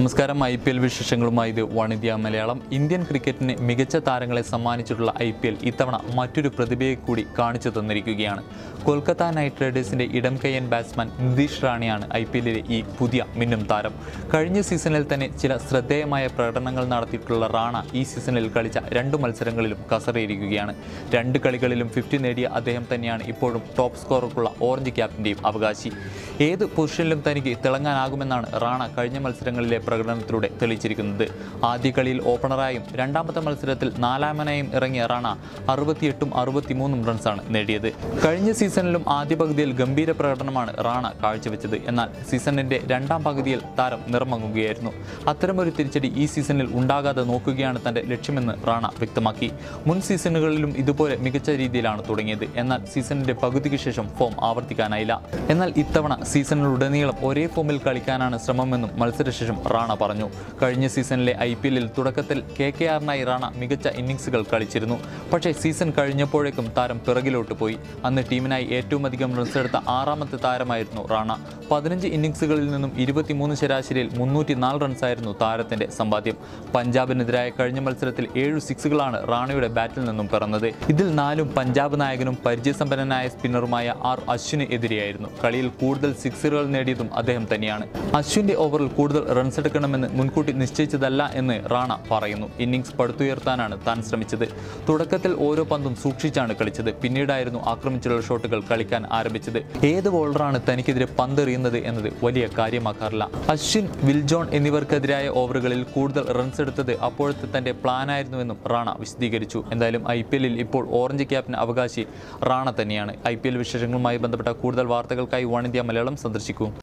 നമസ്കാരം. I P L വിശേഷങ്ങളുമായി ഇത് വണിത മലയാളം. ഇന്ത്യൻ ക്രിക്കറ്റിന് മികച്ച താരങ്ങളെ സമ്മാനിച്ചിട്ടുള്ള ഐ പി എൽ ഇത്തവണ മറ്റൊരു പ്രതിഭയെ കൂടി കാണിച്ചു തന്നിരിക്കുകയാണ്. കൊൽക്കത്ത നൈറ്റ് റൈഡേഴ്സിന്റെ ഇടം കയ്യൻ ബാറ്റ്സ്മാൻ നിതീഷ് റാണിയാണ് ഐ പി എല്ലിലെ ഈ പുതിയ മിന്നും താരം. കഴിഞ്ഞ സീസണിൽ തന്നെ ചില ശ്രദ്ധേയമായ പ്രകടനങ്ങൾ നടത്തിയിട്ടുള്ള റാണ ഈ സീസണിൽ കളിച്ച രണ്ട് മത്സരങ്ങളിലും കസറിയിരിക്കുകയാണ് രണ്ട് കളികളിലും ഫിഫ്റ്റി നേടിയ അദ്ദേഹം തന്നെയാണ് ഇപ്പോഴും ടോപ്പ് സ്കോറർക്കുള്ള ഓറഞ്ച് ക്യാപ്റ്റന്റെയും അവകാശി. ഏത് പൊസിഷനിലും തനിക്ക് തിളങ്ങാനാകുമെന്നാണ് റാണ കഴിഞ്ഞ മത്സരങ്ങളിലെ പ്രകടനത്തിലൂടെ തെളിയിച്ചിരിക്കുന്നത്. ആദ്യ കളിയിൽ ഓപ്പണറായും രണ്ടാമത്തെ മത്സരത്തിൽ നാലാമനായും ഇറങ്ങിയ റാണ അറുപത്തിയെട്ടും അറുപത്തിമൂന്നും റൺസാണ് നേടിയത്. കഴിഞ്ഞ സീസണിലും ആദ്യ പകുതിയിൽ ഗംഭീര പ്രകടനമാണ് റാണ കാഴ്ചവെച്ചത്. എന്നാൽ സീസണിന്റെ രണ്ടാം പകുതിയിൽ താരം നിറമങ്ങുകയായിരുന്നു. അത്തരമൊരു തിരിച്ചടി ഈ സീസണിൽ ഉണ്ടാകാതെ നോക്കുകയാണ് തന്റെ ലക്ഷ്യമെന്ന് റാണ വ്യക്തമാക്കി. മുൻ സീസണുകളിലും ഇതുപോലെ മികച്ച രീതിയിലാണ് തുടങ്ങിയത്. എന്നാൽ സീസണിന്റെ പകുതിക്ക് ശേഷം ഫോം ആവർത്തിക്കാനായില്ല. എന്നാൽ ഇത്തവണ സീസണിലുടനീളം ഒരേ ഫോമിൽ കളിക്കാനാണ് ശ്രമമെന്നും മത്സരശേഷം റാണ പറഞ്ഞു. കഴിഞ്ഞ സീസണിലെ ഐ പി എല്ലിൽ തുടക്കത്തിൽ കെ കെ ആറിനായി റാണ മികച്ച ഇന്നിംഗ്സുകൾ കളിച്ചിരുന്നു. പക്ഷേ സീസൺ കഴിഞ്ഞപ്പോഴേക്കും താരം പിറകിലോട്ട് പോയി. അന്ന് ടീമിനായി ഏറ്റവും അധികം റൺസ് എടുത്ത ആറാമത്തെ താരമായിരുന്നു റാണ. പതിനഞ്ച് ഇന്നിംഗ്സുകളിൽ നിന്നും ഇരുപത്തിമൂന്ന് ശരാശരിയിൽ മുന്നൂറ്റി നാല് റൺസായിരുന്നു താരത്തിന്റെ സമ്പാദ്യം. പഞ്ചാബിനെതിരായ കഴിഞ്ഞ മത്സരത്തിൽ ഏഴ് സിക്സുകളാണ് റാണയുടെ ബാറ്റിൽ നിന്നും പിറന്നത്. ഇതിൽ നാലും പഞ്ചാബ് നായകനും പരിചയസമ്പന്നനായ സ്പിന്നറുമായ ആർ അശ്വിന് എതിരെയായിരുന്നു. കളിയിൽ കൂടുതൽ സിക്സുകൾ നേടിയതും അദ്ദേഹം തന്നെയാണ്. അശ്വിന്റെ ഓവറിൽ കൂടുതൽ റൺസ് എടുക്കണമെന്ന് മുൻകൂട്ടി നിശ്ചയിച്ചതല്ല എന്ന് റാണ പറയുന്നു. ഇന്നിംഗ്സ് പടുത്തുയർത്താനാണ് താൻ ശ്രമിച്ചത്. തുടക്കത്തിൽ ഓരോ പന്തും സൂക്ഷിച്ചാണ് കളിച്ചത്. പിന്നീടായിരുന്നു ആക്രമിച്ചുള്ള ഷോട്ടുകൾ കളിക്കാൻ ആരംഭിച്ചത്. ഏത് ബോളറാണ് തനിക്കെതിരെ പന്തെറിയുന്നത് എന്നത് വലിയ കാര്യമാക്കാറില്ല. അശ്വിൻ വിൽജോൺ എന്നിവർക്കെതിരായ ഓവറുകളിൽ കൂടുതൽ റൺസ് എടുത്തത് അപ്പോഴത്തെ തന്റെ പ്ലാനായിരുന്നുവെന്നും റാണ വിശദീകരിച്ചു. എന്തായാലും ഐ പി എല്ലിൽ ഇപ്പോൾ ഓറഞ്ച് ക്യാപ്റ്റൻ അവകാശി റാണ തന്നെയാണ്. ഐ പി എൽ വിശേഷങ്ങളുമായി ബന്ധപ്പെട്ട കൂടുതൽ വാർത്തകൾക്കായി വൺ ഇന്ത്യ മലയാളം സന്ദർശിക്കൂ.